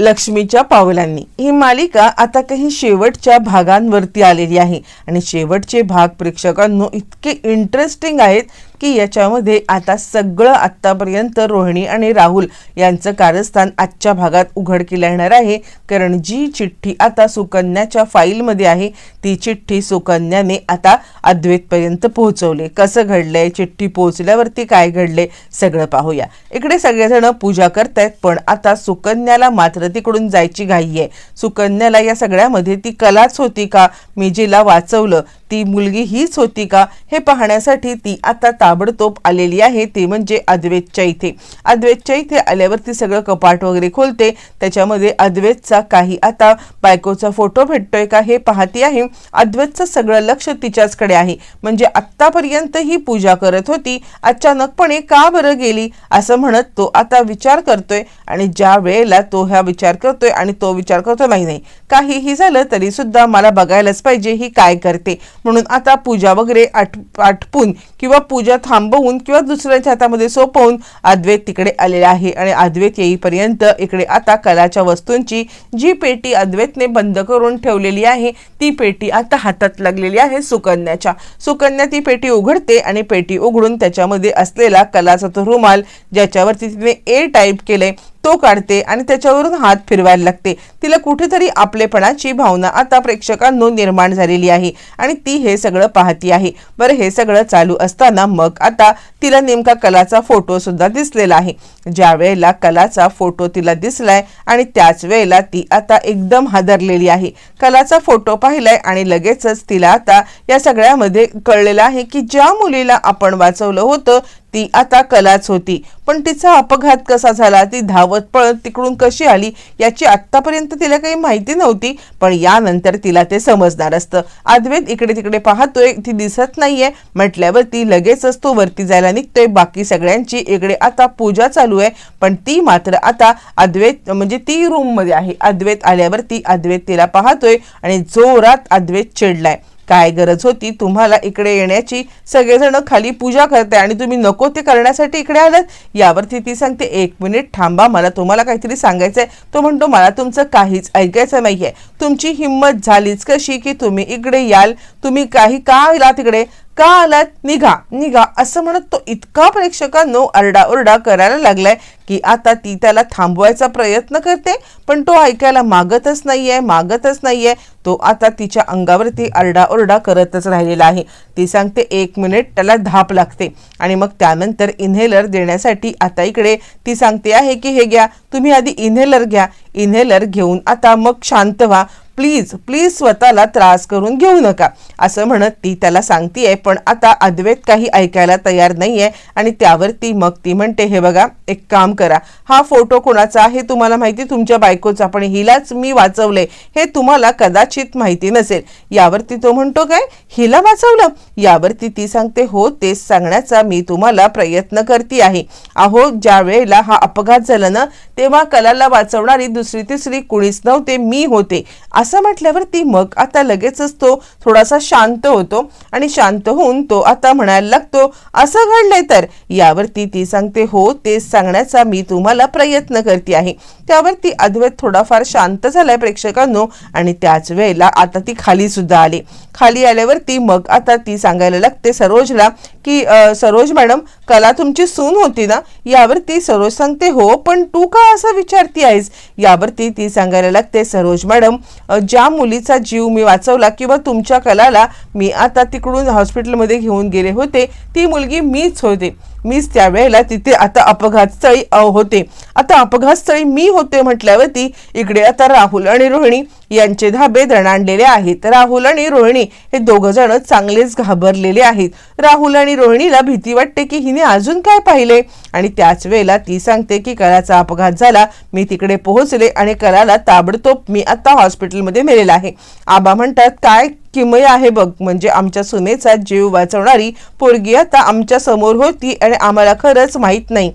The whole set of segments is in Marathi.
लक्ष्मीच्या पावलांनी. ही मालिका आता काही शेवटच्या भागांवरती आलेली आहे. आणि शेवटचे भाग प्रेक्षकांनो इतके इंटरेस्टिंग आहेत की याच्यामध्ये आता सगळं आत्तापर्यंत रोहिणी आणि राहुल यांचं कारस्थान आजच्या भागात उघडकीला येणार आहे. कारण जी चिठ्ठी आता सुकन्याच्या फाईलमध्ये आहे ती चिठ्ठी सुकन्याने आता अद्वैतपर्यंत पोहोचवली. कसं घडलंय? चिठ्ठी पोहोचल्यावरती काय घडले सगळं पाहूया. इकडे सगळेजण पूजा करतायत पण आता सुकन्याला मात्र तिकडून जायची घाई आहे. सुकन्याला या सगळ्यामध्ये ती कलाच होती का? मी जिला वाचवलं ती मुलगी हीच होती का हे पाहण्यासाठी ती आता ताबडतोब आलेली आहे ते म्हणजे अद्वैतच्या इथे अद्वैतच्या इथे आल्यावर ती सगळं कपाट वगैरे खोलते. त्याच्यामध्ये अद्वैतचा काही आता बायकोचा फोटो भेटतोय का हे पाहती आहे. अद्वैतचं सगळं लक्ष तिच्याचकडे आहे. म्हणजे आत्तापर्यंत ही पूजा करत होती. अचानकपणे का बरं गेली? असं म्हणत तो आता विचार करतोय आणि ज्या वेळेला तो हा विचार करतोय आणि तो विचार करतो नाही नाही. काहीही झालं तरी सुद्धा मला बघायलाच पाहिजे ही काय करते? म्हणून आता पूजा वगैरे आठ आटपून किंवा पूजा थांबवून किंवा दुसऱ्याच्या हातामध्ये सोपवून अद्वैत तिकडे आलेला आहे. आणि अद्वैत येईपर्यंत इकडे आता कलाच्या वस्तूंची जी पेटी अद्वैतने बंद करून ठेवलेली आहे ती पेटी आता हातात लागलेली आहे सुकन्याच्या. सुकन्या ती पेटी उघडते आणि पेटी उघडून त्याच्यामध्ये असलेला कलाचा तो रुमाल ज्याच्यावरती तिने ए टाईप केले तो काढते आणि त्याच्यावरून हात फिरवायला लागते. तिला कुठेतरी आपलेपणाची भावना आता प्रेक्षकांनो निर्माण झालेली आहे आणि ती हे सगळं पाहती आहे. बरं हे सगळं चालू असताना मग आता तिला नेमका कलाचा फोटो सुद्धा दिसलेला आहे. ज्या वेळेला कलाचा फोटो तिला दिसलाय आणि त्याच वेळेला ती आता एकदम हादरलेली आहे. कलाचा फोटो पाहिलाय आणि लगेचच तिला आता या सगळ्यामध्ये कळलेलं आहे की ज्या मुलीला आपण वाचवलं होतं ती आता कलाच होती. पण तिचा अपघात कसा झाला? ती धावत पळत तिकडून कशी आली? याची आत्तापर्यंत तिला काही माहिती नव्हती पण यानंतर तिला ते समजणार असतं. अद्वैत इकडे तिकडे पाहतोय ती दिसत नाहीये. म्हटल्यावर ती लगेचच तो वरती जायला निघतोय. बाकी सगळ्यांची इकडे आता पूजा चालू आहे. पण ती मात्र आता अद्वैत म्हणजे ती रूममध्ये आहे. अद्वैत आल्यावर ती अद्वैत तिला पाहतोय आणि जोरात अद्वैत चिडलाय. काय गरज होती तुम्हाला इकडे येण्याची सगळेजण खाली पूजा करते आणि तुम्ही नको ते करण्यासाठी इकडे आलात. यावरती ती सांगते एक मिनिट थांबा मला तुम्हाला काहीतरी सांगायचंय. तो म्हणतो मला तुमचं काहीच ऐकायचं नाही आहे तुमची हिंमत झालीच कशी की तुम्ही इकडे याल? तुम्ही काही का आला तिकडे? का आलात? निघा निघा. असं म्हणत तो इतका प्रेक्षकांनो आरडाओरडा करायला लागलाय की आता ती त्याला थांबवायचा प्रयत्न करते पण तो ऐकायला मागतच नाही आहे मागतच नाही आहे तो आता तिच्या अंगावरती आरडाओरडा करतच राहिलेला आहे. ती सांगते एक मिनिट त्याला धाप लागते. आणि मग त्यानंतर इन्हेलर देण्यासाठी आता इकडे ती सांगते आहे की हे घ्या तुम्ही आधी इन्हेलर घ्या. इन्हेलर घेऊन आता मग शांत व्हा. प्लीज प्लीज स्वतःला त्रास करून घेऊ नका. असं म्हणत ती त्याला सांगतीये पण आता अद्वैत काही ऐकायला तयार नाही आहे आणि त्यावरती मग ती म्हणते हे बघा एक काम करा. हा फोटो कोणाचा आहे तुम्हाला माहिती तुमच्या बायकोचा. पण हिलाच मी वाचवले. हे तुम्हाला कदाचित माहिती नसेल. यावरती तो म्हणतो काय? हिला वाचवलं. यावरती ती सांगते हो तेच सांगण्याचा मी तुम्हाला प्रयत्न करते आहे. अहो ज्या वेळेला हा अपघात झाला ना तेव्हा कलाला वाचवणारी दुसरी तिसरी कुणीच नव्हते मी होते. असं म्हटल्यावर ती मग आता लगेचच तो थोडासा शांत होतो आणि शांत होऊन तो आता म्हणायला लागतो असं घडलंय तर. यावरती ती सांगते हो तेच सांगण्याचा मी तुम्हाला प्रयत्न करते आहे. त्यावर ती अद्वैत थोडाफार शांत झालाय प्रेक्षकांनो. आणि त्याच वेळेला आता ती खाली सुद्धा आली. खाली आल्यावरती मग आता ती सांगायला लागते सरोजला की सरोज मॅडम कला तुमची सून होती ना यावरती सरोज सांगते हो पण तू का असं विचारती आहेस यावरती ती सांगायला लागते सरोज मॅडम ज्या मुलीचा जीव मी वाचवला किंवा तुमच्या कलाला मी आता तिकडून हॉस्पिटलमध्ये घेऊन गेले होते ती मुलगी मीच होते. मीच त्यावेळेला तिथे आता अपघातस्थळी होते. आता अपघातस्थळी मी होते म्हटल्यावरती इकडे आता राहुल आणि रोहिणी यांचे धाबे दणाणलेले आहेत. राहुल आणि रोहिणी हे दोघ जण चांगलेच घाबरलेले आहेत. राहुल आणि रोहिणीला भीती वाटते की हिने अजून काय पाहिले? आणि त्याच वेळेला ती सांगते की कलाचा अपघात झाला मी तिकडे पोहोचले आणि कलाला ताबडतोब मी आता हॉस्पिटलमध्ये नेलेला आहे. आबा म्हणतात काय किमय आहे बघ म्हणजे आमच्या सुनेचा जीव वाचवणारी पोरगी आता आमच्यासमोर होती आणि आम्हाला खरंच माहीत नाही.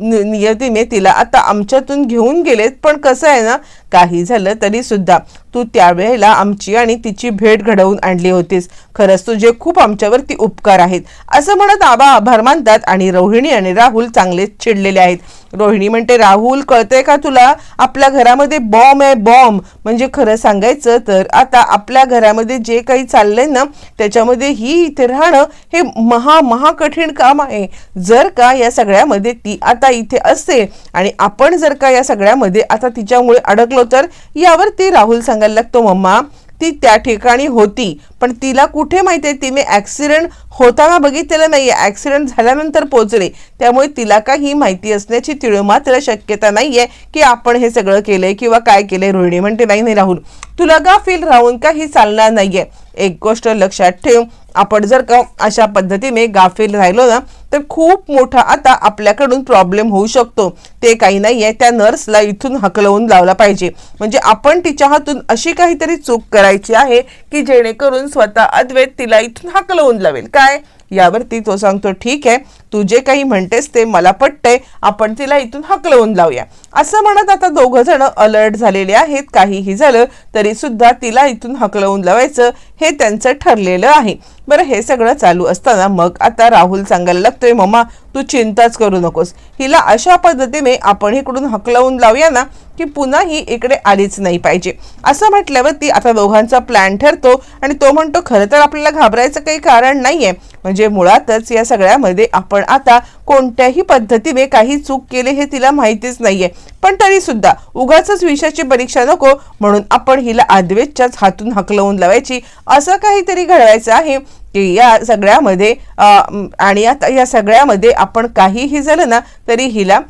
नियतीने तिला आता आमच्यातून घेऊन गेलेत पण कसं आहे ना काही झालं तरी सुद्धा. तू त्यावेळेला आमची आणि तिची भेट घडवून आणली होतीस. खरंच तुझे खूप आमच्यावरती उपकार आहेत. असं म्हणत आबा आभार मानतात आणि रोहिणी आणि राहुल चांगले चिडलेले आहेत. रोहिणी म्हणते राहुल कळतंय का तुला? आपल्या घरामध्ये बॉम्ब आहे बॉम्ब म्हणजे खरं सांगायचं तर आता आपल्या घरामध्ये जे काही चाललंय ना त्याच्यामध्ये ही इथे राहणं हे महा महा कठीण काम आहे. जर का या सगळ्यामध्ये ती आता इथे असते आणि आपण जर का या सगळ्यामध्ये आता तिच्यामुळे अडकलो तर यावर ती राहुल सांगायला लागतो मम्मा ती त्या ठिकाणी होती. पण तिला कुठे माहिती आहे? तिने ॲक्सिडेंट होताना बघितलेलं नाही आहे ॲक्सिडेंट झाल्यानंतर पोचले त्यामुळे तिला काही माहिती असण्याची तिळ मात्र शक्यता नाही आहे की आपण हे सगळं केलं आहे किंवा काय केलंय. रोहिणी म्हणते नाही नाही राहुल. तुला गाफील राहून काही चालणार नाही आहे एक गोष्ट लक्षात ठेव. आपण जर का अशा पद्धतीने गाफील राहिलो ना तर खूप मोठा आता आपल्याकडून प्रॉब्लेम होऊ शकतो. ते काही नाही आहे त्या नर्सला इथून हकलवून लावला पाहिजे. म्हणजे आपण तिच्या हातून अशी काहीतरी चूक करायची आहे की जेणेकरून स्वतः अद्वैत तिला इथून हकलवून लावेल. काय? यावरती तो सांगतो ठीक आहे तू जे काही म्हणतेस ते मला पटतंय आपण तिला इथून हकलवून लावूया. असं म्हणत आता दोघं जण अलर्ट झालेले आहेत. काहीही झालं तरी सुद्धा तिला इथून हकलवून लावायचं हे त्यांचं ठरलेलं आहे. बरं हे सगळं चालू असताना मग आता राहुल सांगायला लागतोय मम्मा तू चिंताच करू नकोस. हिला अशा पद्धतीने आपण इकडून हकलवून लावूया ना की पुन्हा ही इकडे आलीच नाही पाहिजे. असं म्हटल्यावरती आता दोघांचा प्लॅन ठरतो आणि तो म्हणतो खरं तर आपल्याला घाबरायचं काही कारण नाही आहे म्हणजे मुळातच या सगळ्यामध्ये आपण आता कोणत्याही पद्धतीने काही चूक केले हे तिला माहितीच नाहीये. पण तरी सुद्धा उगाच विषयाची परीक्षा नको म्हणून आपण हिला आदवेच्याच हातून हकलवून लावायची. असं काहीतरी घडवायचं आहे. की या सगळ्यामध्ये आणि आता या सगळ्यामध्ये आपण काहीही झालं ना तरी हिला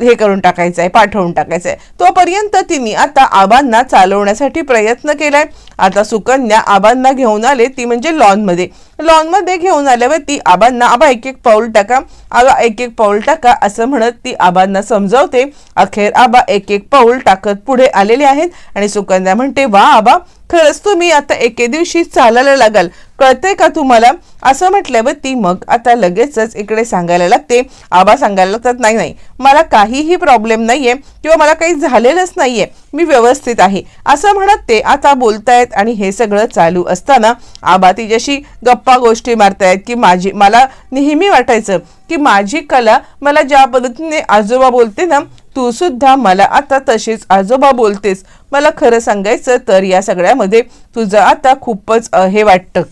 हे करून टाकायचं आहे पाठवून टाकायचं आहे तोपर्यंत तिने आता आबांना चालवण्यासाठी प्रयत्न केलाय. आता सुकन्या आबांना घेऊन आले ती म्हणजे लॉनमध्ये. लॉनमध्ये घेऊन आल्यावर ती आबांना आबा एक एक पाऊल टाका. आबा एक एक पाऊल टाका असं म्हणत ती आबांना समजवते. अखेर आबा एक एक पाऊल टाकत पुढे आलेले आहेत आणि सुकन्या म्हणते वा आबा खरंच तुम्ही आता एके दिवशी चालायला लागाल. कळतंय का तुम्हाला? असं म्हटल्यावर ती मग आता लगेचच इकडे सांगायला लागते. आबा सांगायला लागतात नाही नाही मला काहीही प्रॉब्लेम नाहीये किंवा मला काही झालेलंच नाहीये. मी व्यवस्थित आहे. असं म्हणत ते आता बोलतायत आणि हे सगळं चालू असताना आबा तिच्याशी गप्पा गोष्टी मारतायत की माझी मला नेहमी वाटायचं की माझी कला मला ज्या पद्धतीने आजोबा बोलते ना तू सुद्धा मला आता तशीच आजोबा बोलतेस. मला खरं सांगायचं तर या सगळ्यामध्ये तुझं आता खूपच हे वाटतं.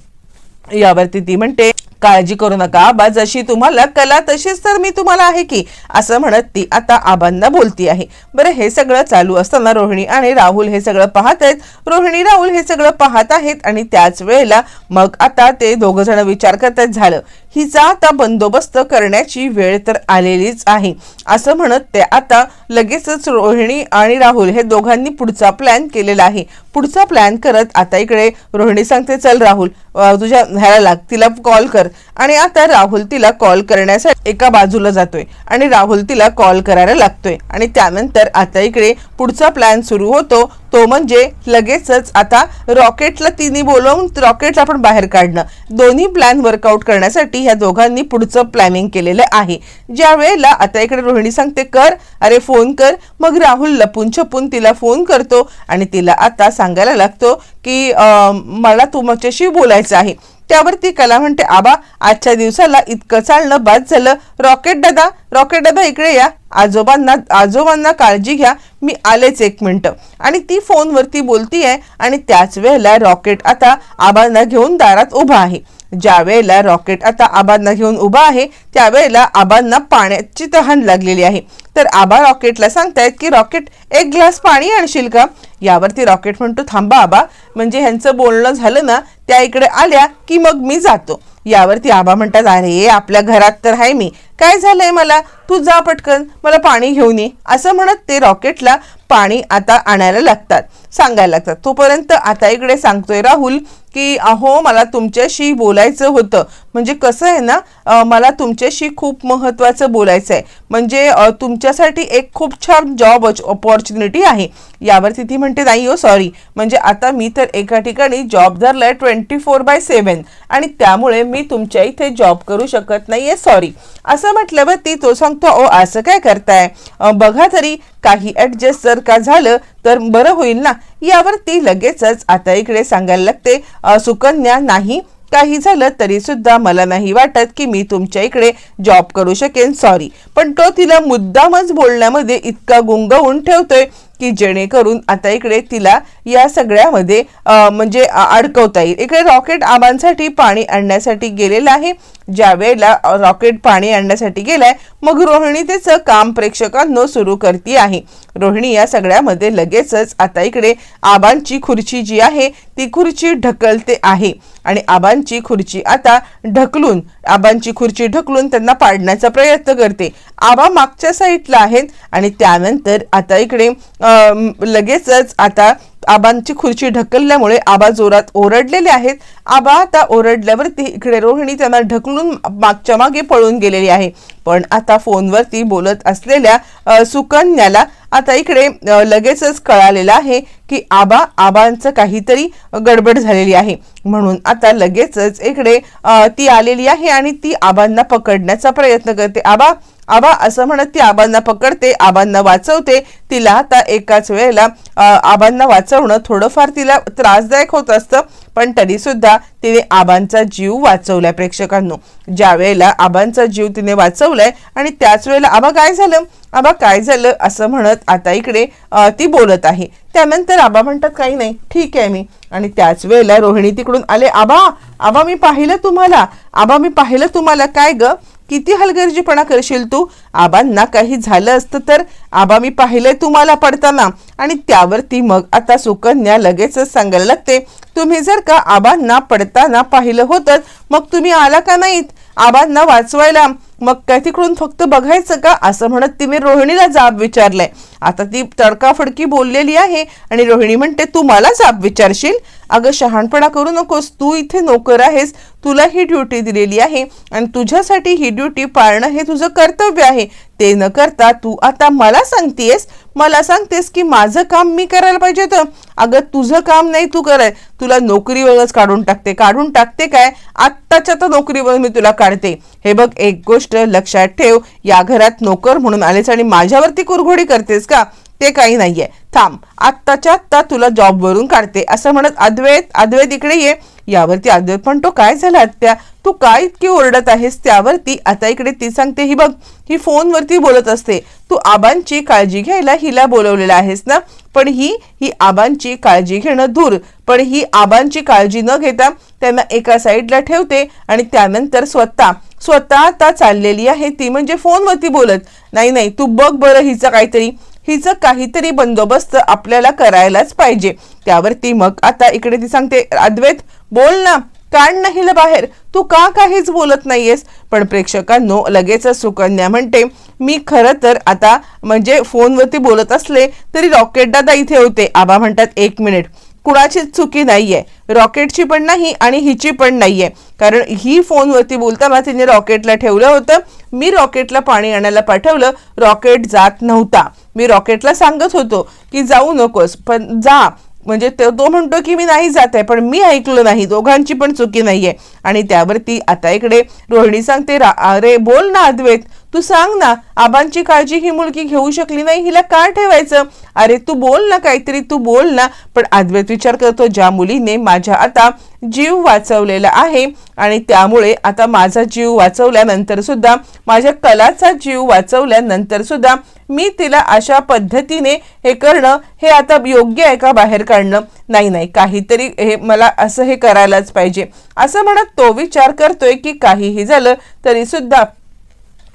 यावरती ती म्हणते काळजी करू नका आबा जशी तुम्हाला कला तशीच तर मी तुम्हाला आहे की. असं म्हणत ती आता आबांना बोलती आहे. बरं हे सगळं चालू असताना रोहिणी आणि राहुल हे सगळं पाहत आहेत. रोहिणी राहुल हे सगळं पाहत आहेत आणि त्याच वेळेला मग आता ते दोघं जण विचार करतात. झालं. हिचा आता बंदोबस्त करण्याची वेळ तर आलेलीच आहे. असं म्हणत ते आता लगेचच रोहिणी आणि राहुल हे दोघांनी पुढचा प्लॅन केलेला आहे. पुढचा प्लॅन करत आता इकडे रोहिणी सांगते चल राहुल तुझ्या ह्याला लाग तिला कॉल कर. आणि आता राहुल तिला कॉल करण्यासाठी एका बाजूला जातोय आणि राहुल तिला कॉल करायला लागतोय. आणि त्यानंतर आता इकडे पुढचा प्लॅन सुरू होतो. तो म्हणजे लगेचच आता रॉकेटला तिने बोलवून रॉकेटला आपण बाहेर काढणं. दोन्ही प्लॅन वर्कआउट करण्यासाठी ह्या दोघांनी पुढचं प्लॅनिंग केलेलं आहे. ज्या वेळेला आता इकडे रोहिणी सांगते कर. अरे फोन कर. मग राहुल लपून छपून तिला फोन करतो आणि तिला आता सांगायला लागतो की मला तुमच्याशी बोलायचं आहे. त्यावरती कला म्हणते आबा आजच्या दिवसाला इतकं चालणं बाद झालं. रॉकेट दादा रॉकेट दादा इकडे या. आजोबांना आजोबांना काळजी घ्या. मी आलेच एक मिनटं. आणि ती फोनवरती बोलतीये आणि त्याच वेळेला रॉकेट आता आबांना घेऊन दारात उभा आहे. ज्या वेळेला रॉकेट आता आबांना घेऊन उभा आहे त्यावेळेला आबांना पाण्याची तहान लागलेली आहे. तर आबा रॉकेटला सांगतायत की रॉकेट एक ग्लास पाणी आणशील का? यावरती रॉकेट म्हणतो थांबा आबा म्हणजे ह्यांचं बोलणं झालं ना त्या इकडे आल्या की मग मी जातो. यावरती आबा म्हणतात अरे आपल्या घरात तर आहे मी. काय झालंय मला? तू जा पटकन मला पाणी घेऊन ये. असं म्हणत ते रॉकेटला पाणी आता आणायला लागतात. सांगायला लागतात तोपर्यंत आता इकडे सांगतोय राहुल की अहो मला तुमच्याशी बोलायचं होतं. म्हणजे कसं आहे ना मला तुमच्याशी खूप महत्त्वाचं बोलायचं आहे म्हणजे तुमच्यासाठी एक खूप छान जॉब ऑपॉर्च्युनिटी आहे. यावरती ती म्हणते नाही हो सॉरी म्हणजे आता मी तर एका ठिकाणी जॉब धरलाय ट्वेंटी फोर बाय सेवन आणि त्यामुळे मी तुमच्या इथे जॉब करू शकत नाही आहे सॉरी असं म्हटल्यावर ती तो सांगतो ओ असं काय करताय? बघा तरी काही ॲडजस्ट जर का झालं तर बरं होईल ना? यावर ती लगेचच आता इकडे सांगायला लागते सुकन्या नाही. काही झालं तरी सुद्धा मला नाही वाटत की मी तुमच्या इकडे जॉब करू शकेन सॉरी पण तो तिला मुद्दामच बोलण्यामध्ये इतका गुंगवून ठेवतोय की जेणेकरून आता इकडे तिला या सगळ्यामध्ये म्हणजे अडकवता येईल. इकडे रॉकेट आबांसाठी पाणी आणण्यासाठी गेलेला आहे. ज्या वेळेला रॉकेट पाणी आणण्यासाठी गेलाय मग रोहिणी त्याचं काम प्रेक्षकांनो सुरू करते आहे. रोहिणी या सगळ्यामध्ये लगेचच आता इकडे आबांची खुर्ची जी आहे ती खुर्ची ढकलते आहे. आणि आबांची खुर्ची आता ढकलून आबांची खुर्ची ढकलून त्यांना पाडण्याचा प्रयत्न करते. आबा मागच्या साईडला आहेत आणि त्यानंतर आता इकडे लगेचच आता आबांची खुर्ची ढकलल्यामुळे आबा जोरात ओरडलेले आहेत. आबा आता ओरडल्यावरती इकडे रोहिणी त्यांना ढकलून मागच्या मागे पळून गेलेली आहे. पण आता फोनवरती बोलत असलेल्या सुकन्याला आता इकडे लगेचच कळालेलं आहे की आबा आबांचं काहीतरी गडबड झालेली आहे. म्हणून आता लगेचच इकडे ती आलेली आहे आणि ती आबांना पकडण्याचा प्रयत्न करते. आबा आबा असं म्हणत ती आबांना पकडते आबांना वाचवते. तिला आता एकाच वेळेला आबांना आबांना वाचवणं थोडंफार तिला त्रासदायक होत असतं पण तरी सुद्धा तिने आबांचा जीव वाचवलाय प्रेक्षकांनो. ज्या वेळेला आबांचा जीव तिने वाचवलाय आणि त्याच वेळेला आबा काय झालं? आबा काय झालं असं म्हणत आता इकडे ती बोलत आहे. त्यानंतर आबा म्हणतात काही नाही ठीक आहे मी. आणि त्याच वेळेला रोहिणी तिकडून आले आबा आबा मी पाहिलं तुम्हाला. आबा मी पाहिलं तुम्हाला. काय ग? किती हलगर्जीपणा करशील तू? आबांना काही झालं असतं तर आबा मी पाहिलंय तुम्हाला पडताना. आणि त्यावरती मग आता सुकन्या लगेचच सांगायला लागते तुम्ही जर का आबांना पडताना पाहिलं होतं मग तुम्ही आला का नाहीत? आबांना वाचवायला. मग काय तिकडून फक्त बघायचं का? असं म्हणत तिने रोहिणीला जाब विचारलाय. आता ती तडकाफडकी बोललेली आहे आणि रोहिणी म्हणते तू मला जाब विचारशील? अगं शहाणपणा करू नकोस. तू इथे नोकर आहेस. तुला ही ड्युटी दिलेली आहे आणि तुझ्यासाठी ही ड्युटी पाळणं हे तुझं कर्तव्य आहे. ते न करता तू आता मला सांगतेस. मला सांगतेस की माझं काम मी करायला पाहिजे तर अगं तुझं काम नाही तू कराय तुला नोकरीवरच काढून टाकते. काढून टाकते काय? आत्ताच्या तर नोकरीवर मी तुला काढते. हे बघ एक गोष्ट लक्षात ठेव. या घरात नोकर म्हणून आलेस आणि माझ्यावरती कुरघोडी करतेस का? ते काही नाहीये. थांब आत्ताच्या आत्ता तुला जॉबवरून काढते. असं म्हणत अद्वैत अद्वैत इकडे ये. यावरती अद्वैत पण तो काय झाला आत्या? तू काय इतकी ओरडत आहेस त्यावरती? आता इकडे ती सांगते ही बघ ही फोनवरती बोलत असते. तू आबांची काळजी घ्यायला हिला बोलवलेलं आहेस ना? पण ही ही आबांची काळजी घेणं दूर पण ही आबांची काळजी न घेता त्यांना एका साईडला ठेवते आणि त्यानंतर स्वतः स्वतः आता चाललेली आहे ती म्हणजे फोनवरती बोलत. नाही नाही तू बघ बरं हिचं काहीतरी. हिचं काहीतरी बंदोबस्त आपल्याला करायलाच पाहिजे. त्यावरती मग आता इकडे ती सांगते अद्वैत बोल ना. काढ नाही हिला बाहेर. तू का काहीच बोलत नाहीयेस? पण प्रेक्षकांनो लगेच सुकन्या म्हणते मी खरं तर आता म्हणजे फोनवरती बोलत असले तरी रॉकेट दादा इथे होते. आबा म्हणतात एक मिनिट. कुणाचीच चुकी नाहीये. रॉकेटची पण नाही आणि हिची पण नाहीये. कारण ही फोनवरती बोलताना तिने रॉकेटला ठेवलं होतं. मी रॉकेटला पाणी आणायला पाठवलं. रॉकेट जात नव्हता. मी रॉकेटला सांगत होतो की जाऊ नकोस पण जा. म्हणजे तो तो म्हणतो की मी नाही जात आहे पण मी ऐकलं नाही. दोघांची पण चुकी नाहीये. आणि त्यावरती आता इकडे रोहिणी सांगते "रा- अरे बोल ना अद्वैत. तू सांग ना आबांची काळजी ही मुलगी घेऊ शकली नाही हिला का ठेवायचं? अरे तू बोल ना काहीतरी तू बोल ना. पण अद्वैत विचार करतो ज्या मुलीने माझ्या आता जीव वाचवलेला आहे आणि त्यामुळे आता माझा जीव वाचवल्यानंतर सुद्धा माझ्या कलाचा जीव वाचवल्यानंतर सुद्धा मी तिला अशा पद्धतीने हे करणं हे आता योग्य आहे का बाहेर काढणं? नाही नाही काहीतरी हे मला असं हे करायलाच पाहिजे. असं म्हणत तो विचार करतोय की काहीही झालं तरी सुद्धा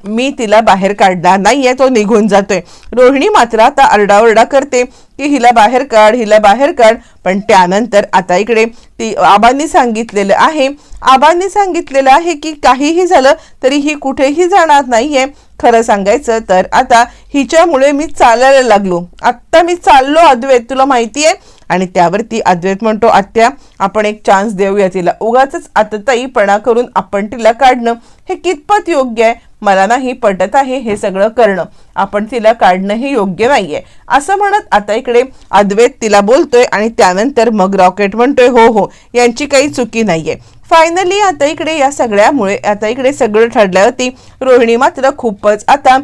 मी तिला बाहेर काढणार नाहीये तो निघून जातोय. रोहिणी मात्र आता आरडाओरडा करते की हिला बाहेर काढ हिला बाहेर काढ. पण त्यानंतर आता इकडे ती आबांनी सांगितलेलं आहे आबांनी सांगितलेलं आहे की काहीही झालं तरी ही कुठेही जाणार नाहीये. खरं सांगायचं तर आता हिच्यामुळे मी चालायला लागलो. आत्ता मी चाललो अद्वैत तुला माहिती आहे आणि त्यावरती अद्वैत म्हणतो आत्या आपण एक चान्स देऊया तिला. उगाच आतताईपणा करून आपण तिला काढणं हे कितपत योग्य आहे? मला नाही पटत आहे हे सगळं करणं. आपण तिला काढणं हे योग्य नाहीये. असं म्हणत आता इकडे अद्वैत तिला बोलतोय आणि त्यानंतर मग रॉकेट म्हणतोय हो हो यांची काही चुकी नाहीये. फायनली आता इकडे या सगळ्यामुळे आता इकडे सगळं ठरल्यावरती रोहिणी मात्र खूपच आता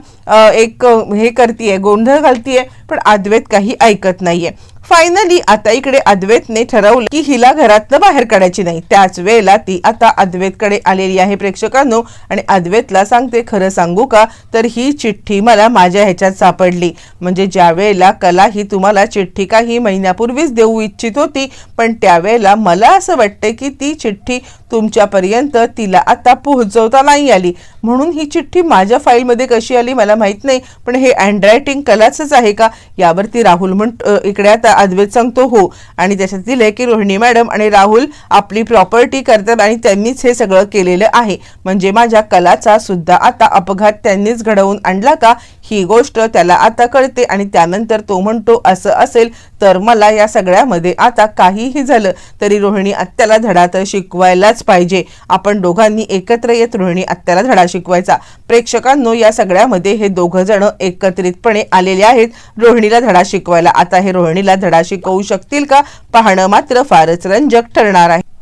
एक हे करतीये गोंधळ घालतीये पण अद्वैत काही ऐकत नाहीये. फायनली आता इकडे अद्वैतने ठरवलं की हिला घरातनं बाहेर काढायची नाही. त्याच वेळेला ती आता अद्वैतकडे आलेली आहे प्रेक्षकांनो. आणि अद्वैतला सांगते खरं सांगू का? तर ही चिठ्ठी मला माझ्या ह्याच्यात सापडली. म्हणजे ज्या वेळेला कला ही तुम्हाला चिठ्ठी काही महिन्यापूर्वीच देऊ इच्छित होती पण त्यावेळेला मला असं वाटते की ती चिठ्ठी तुमच्यापर्यंत तिला आता पोहोचवता नाही आली. म्हणून ही चिठ्ठी माझ्या फाईलमध्ये कशी आली मला माहीत नाही पण हे हँडरायटिंग कलाचंच आहे का? यावरती राहुल म्हण इकडे आता अद्वैत सांगतो हो. आणि त्याच्यात दिलंय की रोहिणी मॅडम आणि राहुल आपली प्रॉपर्टी करतात आणि त्यांनीच हे सगळं केलेलं आहे. म्हणजे माझ्या कलाचा सुद्धा आता अपघात त्यांनीच घडवून आणला का? ही गोष्ट त्याला आता कळते आणि त्यानंतर तो म्हणतो असं असेल तर मला या सगळ्यामध्ये आता काहीही झालं तरी रोहिणी आत्याला धडा तर शिकवायलाच पाहिजे. आपण दोघांनी एकत्र येत रोहिणी आत्याला धडा शिकवायचा. प्रेक्षकांनो या सगळ्यामध्ये हे दोघं जण एकत्रितपणे आलेले आहेत. रोहिणीला धडा शिकवायला. आता हे रोहिणीला धडा शिकवू शकतील का? पाहणं मात्र फारच रंजक ठरणार आहे.